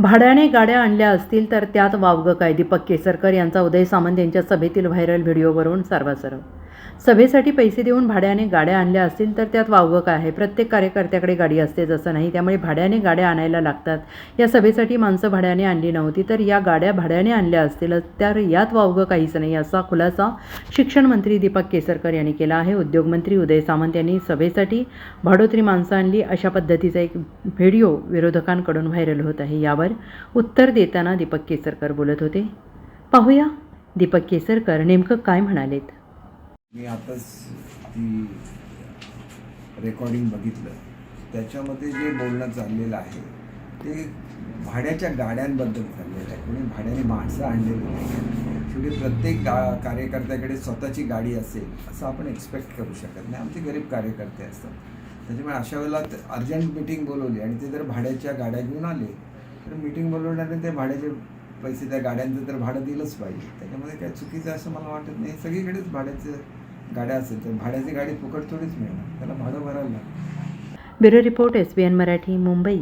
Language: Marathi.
भाड्याने गाड्या आणल्या असतील तर त्यात वावगं काय? दीपक केसरकर यांचा उदय सामंत यांच्या सभेतील व्हायरल व्हिडिओवरून सर्वासर्व सभेसाठी पैसे देऊन भाड्याने गाड्या आणल्या असतील तर त्यात वावगं काय आहे? प्रत्येक कार्यकर्त्याकडे गाडी असतेच असं नाही त्यामुळे भाड्याने गाड्या आणायला लागतात. या सभेसाठी माणसं भाड्याने आणली नव्हती तर या गाड्या भाड्याने आणल्या असतील तर यात वावगं काहीच नाही असा खुलासा शिक्षण मंत्री दीपक केसरकर यांनी केला आहे. उद्योगमंत्री उदय सामंत यांनी सभेसाठी भाडोत्री माणसं आणली. अशा पद्धतीचा एक व्हिडिओ विरोधकांकडून व्हायरल होत आहे. यावर उत्तर देताना दीपक केसरकर बोलत होते. पाहूया दीपक केसरकर नेमकं काय म्हणालेत? मी आताच ती रेकॉर्डिंग बघितलं. त्याच्यामध्ये जे बोलणं चाललेलं आहे ते भाड्याच्या गाड्यांबद्दल चाललेलं आहे. कोणी भाड्याने माणसं आणलेली नाही शेवटी प्रत्येक गा कार्यकर्त्याकडे स्वतःची गाडी असेल असं आपण एक्सपेक्ट करू शकत नाही. आमचे गरीब कार्यकर्ते असतात. त्याच्यामुळे अशा वेळेला अर्जंट मिटिंग बोलवली आणि ते जर भाड्याच्या गाड्या घेऊन आले तर मिटिंग बोलवण्याने ते भाड्याचे पैसे त्या गाड्यांचं तर भाडं दिलंच पाहिजे. त्याच्यामध्ये काय चुकीचं असं मला वाटत नाही. सगळीकडेच भाड्याचं गाड्या असेल तर भाड्याची गाडी फुकट थोडीच मिळणार. त्याला भाडं भरायला लागतं. Bureau report S B N Marathi Mumbai.